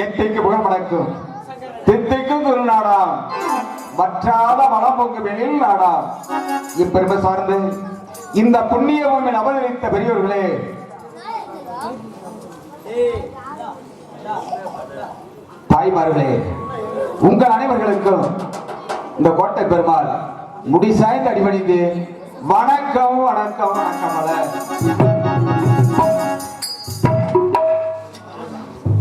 எட்டைக்கு புகழ் மணக்கும் தித்தைக்கும் குருநாடாம் வற்றாத மனம் பொங்கும் எனில் நாடாம். இப்பெருமை சார்ந்து இந்த புண்ணிய பூமி அவதரித்த பெரியோர்களே தாய்மார்களே உங்கள் அனைவர்களுக்கும் இந்த கோட்டை பெருமாள் முடிசாய்ந்து அடிபணிந்து வணக்கம் வணக்கம் வணக்கம்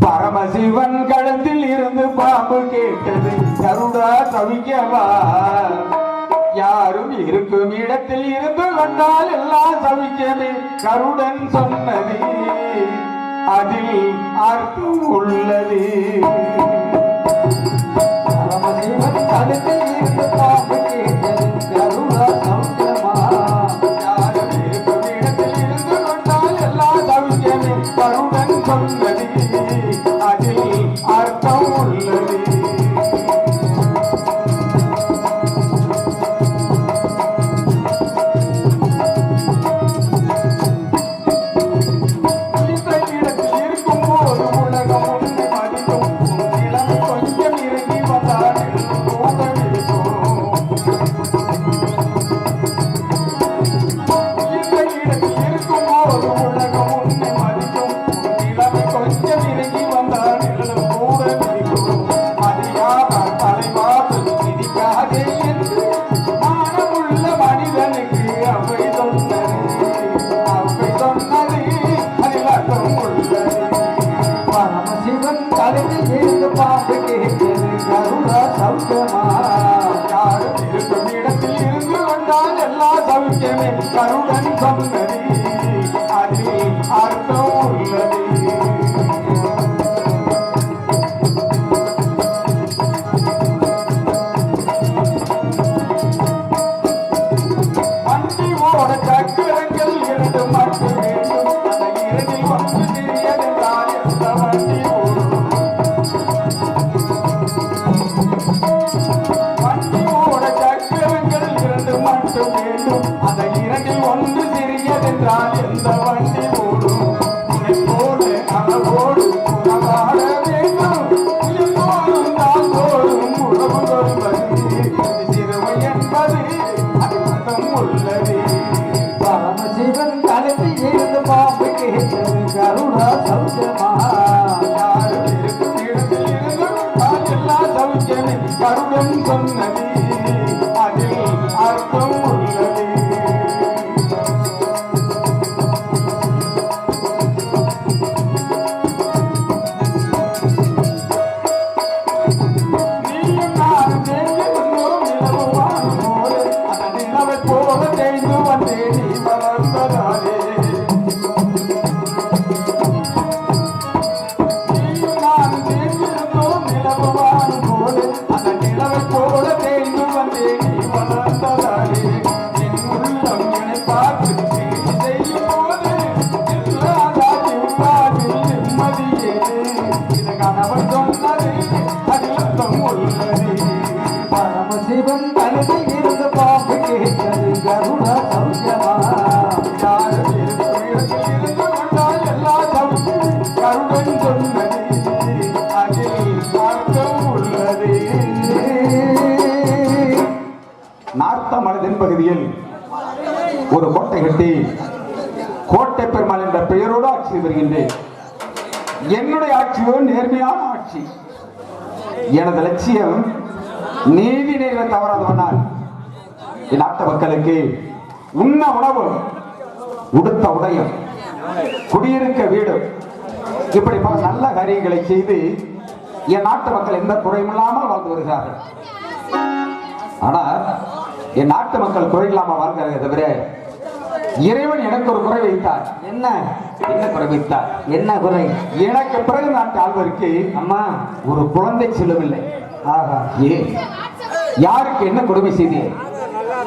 பரமசிவன் களத்தில் இருந்து பாம்பு கேட்டது. கருடா சவிக்கவா யாரும் இருக்கும் இடத்தில் இருந்து கொண்டால் எல்லாம் சவிக்கவே கருடன் சொன்னது அதில் அர்த்தம் உள்ளது. பரமசிவன் களத்தில் இருந்து பாம்பு கேட்டது. கருடா கருணா சௌக்கியமா? யாரும் இருக்கும் இடத்தில் எல்லா சௌக்கியமே கருடன் சொன்னது தென்பகுதியில் ஒரு கோட்டை கட்டி கோட்டை பெருமாள் என்ற பெயரோடு ஆட்சி வருகின்றேன் என்னுடைய ஆட்சியோ நேர்மையான ஆட்சி. எனது லட்சியம் நீதி நேர தவறாதவனால் என் நாட்டு மக்களுக்கு உண்ண உணவு உடுத்த உடையும் குடியிருக்க வீடு இப்படி பல நல்ல காரியங்களை செய்து என் நாட்டு மக்கள் எந்த குறையும் இல்லாமல் வாழ்ந்து வருகிறார்கள். ஆனால் என் நாட்டு மக்கள் குறை இல்லாம வாழ்கிறார்கள் தவிர இறைவன் எனக்கு ஒரு குறை வைத்தார். என்ன? என்ன குறை வைத்தார்? என்ன குறை? எனக்கு பிறகு நாட்டு ஆழ்வருக்கு அம்மா ஒரு குழந்தை செல்லவில்லை ஆஹா ஏன் யாருக்கு என்ன கொடுமை செய்தேன்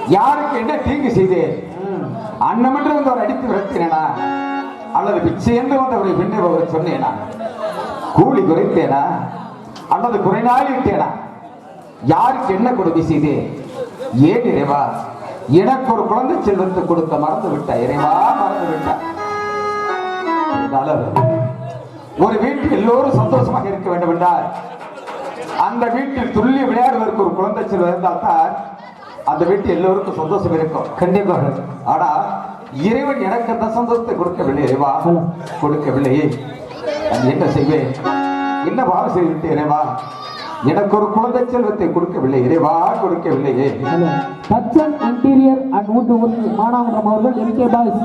யாருக்கு என்ன தீங்கு செய்தேன் ம். வந்து அவரை அடித்து விரட்டினேனா? அல்லது பிச்சை என்று அவரை பெண்ணை போக சொன்னேனா? கூலி குறைத்தேனா? அல்லது குறைநாள் இட்டேனா யாருக்கு என்ன கொடுமை செய்தேன் ஏன் இறைவா? எனக்கு ஒரு குழந்தை செல்வத்தை கொடுக்க மறந்து விட்டா இறைவா மறந்து விட்டா ஒரு வீட்டில் எல்லோரும் சந்தோஷமாக இருக்க வேண்டும் என்றால் அந்த வீட்டில் துள்ளி விளையாடுவதற்கு ஒரு குழந்தை செல்வம் இருந்தால் தான் அந்த வீட்டில் எல்லோருக்கும் சந்தோஷம் இருக்கும். கண்டிப்பாக ஆனா இறைவன் எனக்கு அந்த சந்தோஷத்தை கொடுக்கவில்லை. இறைவா கொடுக்கவில்லையே. என்ன செய்வேன்? என்ன பாவம் செய்துவிட்டு இறைவா? எனக்கு ஒரு குழந்தை செல்வத்தை கொடுக்கவில்லை. இறைவா கொடுக்கவில்லையே. தச்சன் இன்டீரியர் அண்ட் ஊட்டு மானாமரம் அவர்கள் எம்கே பாய்ஸ்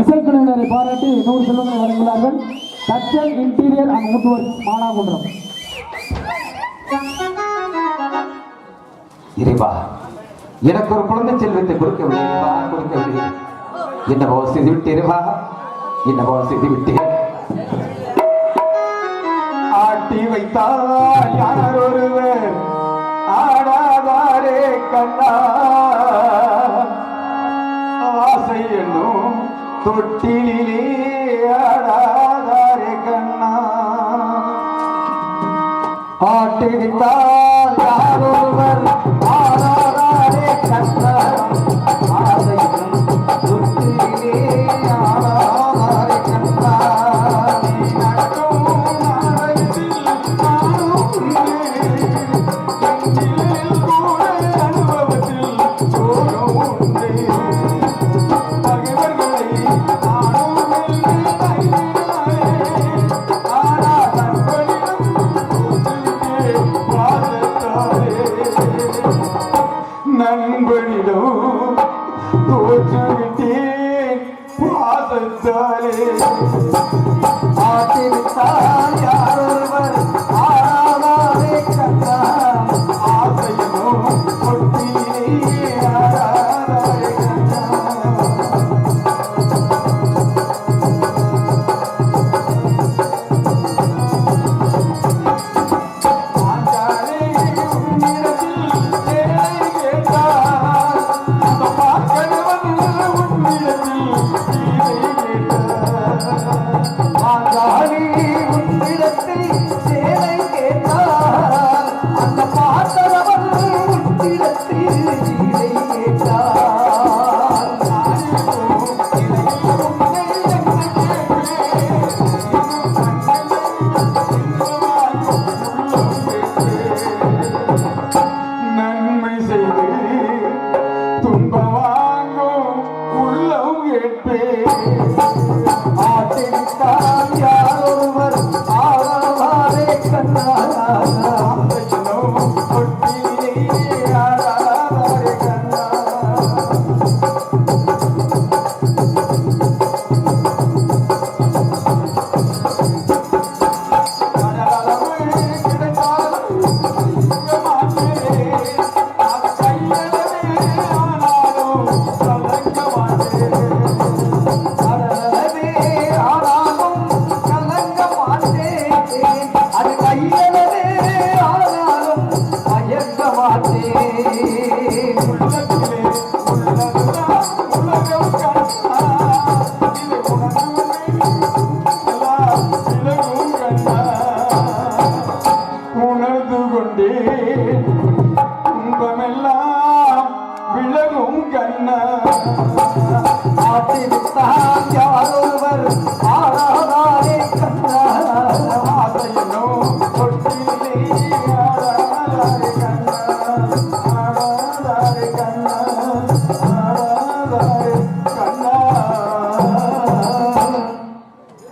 இசைக்குழுவினரை பாராட்டி நூறு செல்வங்களை வழங்குகிறார்கள். Thachan interior and wood work மானாமன்றம் இறைவா எனக்கு ஒரு குழந்தை செல்வத்தை கொடுக்கவில்லை. கொடுக்கவில்லை. என்ன பாவம் செய்து விட்டு இறைவா. என்ன பாவம் செய்து விட்டேன் ஆட்டி வைத்தார் யார் கண்ணா. ஆசை என்னும் தொட்டிலே ஆடாதாரே கண்ணா. ஆட்டி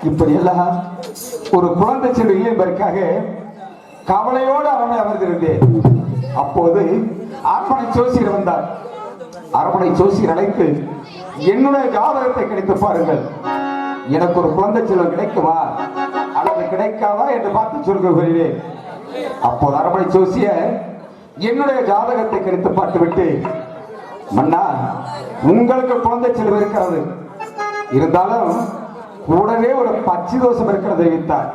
இப்படியெல்லாம் ஒரு குழந்தை சிறு இளைஞருக்காக கவலையோடு அவனை அமர்ந்திருந்தேன். அப்போது அரண்மனை ஜோசியர் வந்தார். அரண்மனை ஜோசியர் அழைத்து என்னுடைய ஜாதகத்தை கிடைத்து பாருங்கள். எனக்கு ஒரு குழந்தை செல்வம் கிடைக்குமா? அல்லது கிடைக்காதா என்று பார்த்து சொல்ல வருகிறேன் அப்போது அரண்மனை சோசிய என்னுடைய ஜாதகத்தை கிடைத்து பார்த்துவிட்டு மன்னா உங்களுக்கு குழந்தை செல்வம் இருக்கிறது. இருந்தாலும் கூடவே ஒரு பச்சை தோஷம் இருக்கிறது தெரிவித்தார்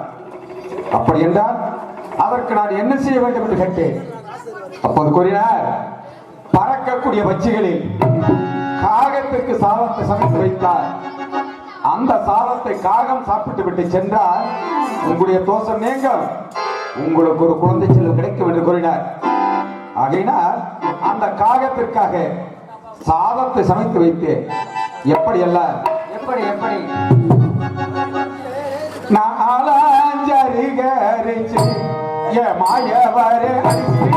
அப்படி என்றால் அதற்கு நான் என்ன செய்ய வேண்டும் என்று கேட்டேன். அப்போது கூறினார் பறக்கக்கூடிய பச்சைகளில் காகத்திற்கு சாதத்தை சமைத்து வைத்தார். அந்த சாதத்தை காகம் சாப்பிட்டு விட்டு சென்றால் உங்களுடைய தோஷம் நீங்கும். உங்களுக்கு ஒரு குழந்தை செல்வம் கிடைக்கும் என்று கூறினார். ஆகையினால் அந்த காகத்திற்காக சாதத்தை சமைத்து வைத்து. எப்படி அல்ல? எப்படி எப்படி? நாலாஞ்சரிகரிச்சு எ மாயவரே அடிக்கிணத்து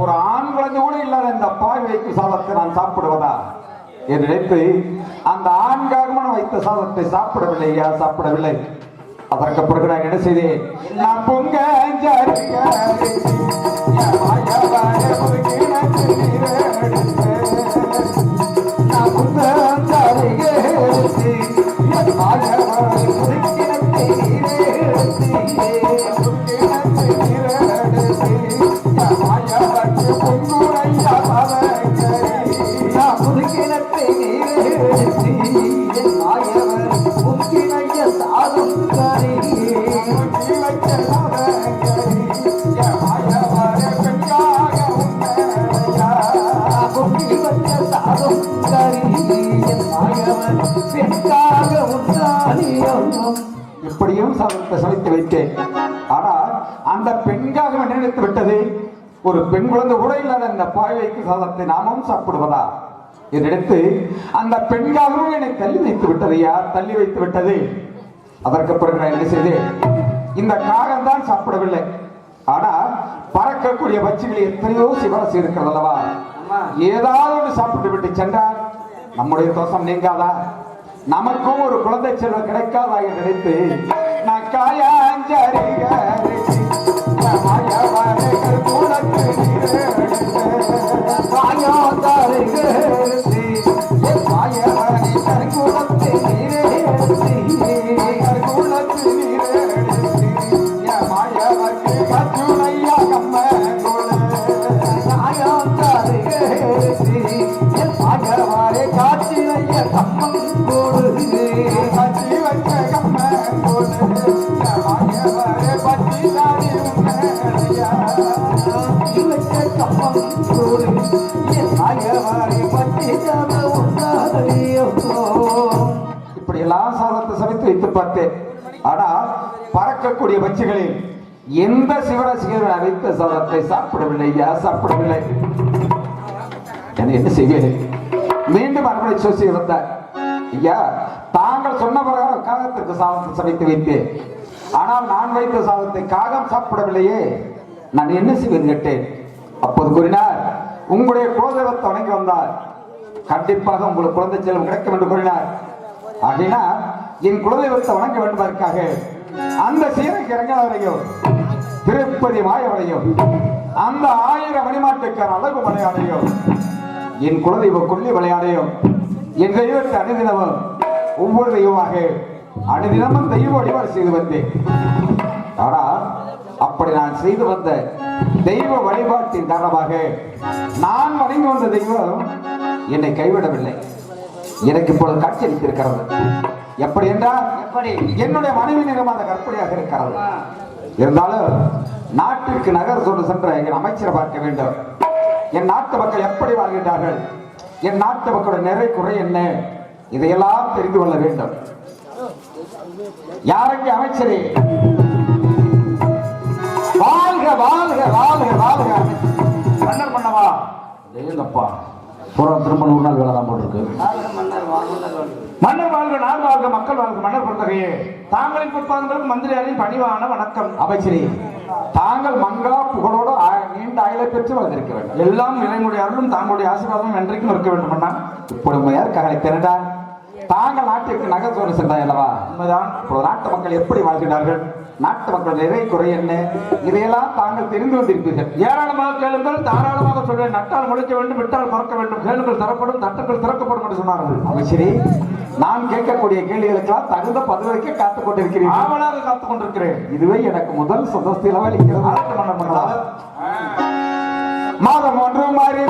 ஒரு ஆண் குழந்தை கூட இல்லாத இந்த பாய் வைத்த சாதத்தை நான் சாப்பிடுவதா? என்று நினைத்து அந்த ஆண்காகமான வைத்த சாதத்தை சாப்பிடவில்லை ஐயா சாப்பிடவில்லை. அதற்கு பிறகு நான் என்ன செய்தேன்? நான் பொங்க நான் அந்த பெண்காக நினைத்து விட்டது. ஒரு பெண் குழந்தை கூட இல்லாத அந்த பாய்வைக்கு சாதத்தை நாமும் சாப்பிடுவதா? நினைத்து அந்த பெண்காகவும் என்னை தள்ளி வைத்து விட்டது. யார் தள்ளி வைத்து விட்டது? அதற்கு பிறகு நான் என்ன செய்தேன்? இந்த காகம் தான் சாப்பிடவில்லை. ஆனால் பறக்கக்கூடிய பட்சிகள் எத்தனையோ சிவரசி இருக்கிறது அல்லவா. ஏதாவது ஒன்று சாப்பிட்டு விட்டு சென்றால் நம்முடைய தோஷம் நீங்காதா? நமக்கும் ஒரு குழந்தை செல்வம் கிடைக்காதா என்று நினைத்து நான் மாயாந்தாரை எடுத்து, சமைத்து பார்த்தேன் ஆனா பறக்கக்கூடிய பட்சிகளில் எந்த சிவராசிகரும் அழைத்த சாதத்தை சாப்பிடவில்லை? ஐயா சாப்பிடவில்லை? என்ன செய்வேன்? மீண்டும் அரண்மனை சோசி வந்தார். ஐயா தாங்கள் சொன்ன பிரகாரம் காகத்திற்கு சாதத்தை சமைத்து வைத்தேன். ஆனால் நான் வைத்த சாதத்தை காகம் சாப்பிடவில்லையே. நான் என்ன செய்வேன் கேட்டேன்? அப்போது கூறினார் உங்களுடைய குலதெய்வத்தை வணங்கி வந்தார். கண்டிப்பாக உங்களுக்கு குழந்தை செல்வம் கிடைக்கும் என்று கூறினார். அப்படின்னா என் குலதெய்வத்தை வணங்க வேண்டுவதற்காக அந்த சீரக்கு இறங்காதவரையும் திருப்பதி மாயவரையும் அந்த ஆயிரம் மணிமாட்டுக்கார அழகு விளையாடையும் என் குலதெய்வ கொல்லி விளையாடையும் என் தெய்வத்தை அனுதினமும் ஒவ்வொரு தெய்வமாக அனுதினமும் தெய்வ வழிபாடு செய்து வந்தேன். ஆனால் அப்படி நான் செய்து வந்த தெய்வ வழிபாட்டின் காரணமாக நான் வணங்கி வந்த தெய்வம் என்னை கைவிடவில்லை. எனக்கு இப்பொழுது காட்சி அளித்திருக்கிறது. எப்படி என்றால் எப்படி? என்னுடைய மனைவி நிறம் அந்த கற்பனையாக இருக்கிறது. இருந்தாலும் நாட்டிற்கு நகர் சொன்று சென்ற என் அமைச்சரை பார்க்க வேண்டும். என் நாட்டு மக்கள் எப்படி வாழ்கின்றார்கள்? என் நாட்டு மக்களுடைய நிறை குறை என்ன? இதையெல்லாம் தெரிந்து கொள்ள வேண்டும். யாருக்கு அமைச்சரே? வாழ்க வாழ்க வாழ்க வாழ்க. மன்னர் பண்ணவா ஏங்கப்பா பூரா திரும்ப நூறு நாள் வேலை தான் போட்டிருக்கு மன்னர் வாழ்க நாடு வாழ்க மக்கள் வாழ்க மன்னர் பொறுத்தகையே. தாங்களின் பொறுப்பாளர்களுக்கு மந்திரியாரின் பணிவான வணக்கம். அமைச்சரே தாங்கள் மங்களா புகழோடு நீண்ட ஆயுளை பெற்று வந்திருக்க வேண்டும். எல்லாம் இறைமுடைய அருளும் தாங்களுடைய ஆசீர்வாதமும் என்றைக்கும் இருக்க வேண்டும் அண்ணா இப்படி உண்மையார் ககலை திரண்டா தாங்கள் நாட்டிற்கு சோறு சென்றாய் அல்லவா? உண்மைதான். நாட்டு மக்கள் எப்படி வாழ்கிறார்கள்? நாட்டு மக்கள் நிறை குறை என்ன? இதையெல்லாம் தாங்கள் தெரிந்து வந்திருப்பீர்கள். ஏராளமாக கேளுங்கள் தாராளமாக சொல்வேன். நட்டால் முளைக்க வேண்டும் விட்டால் பறக்க வேண்டும். கேளுங்கள் தரப்படும் தட்டுகள் திறக்கப்படும் என்று சொன்னார்கள். அமைச்சரே நான் கேட்கக்கூடிய கேள்விகளுக்கெல்லாம் தகுந்த பதிலளிக்க காத்துக் கொண்டிருக்கிறேன் ஆவலாக காத்துக் கொண்டிருக்கிறேன். இதுவே எனக்கு முதல் சுதஸ்தில அளிக்கிறது மாதம் ஒன்று மாறி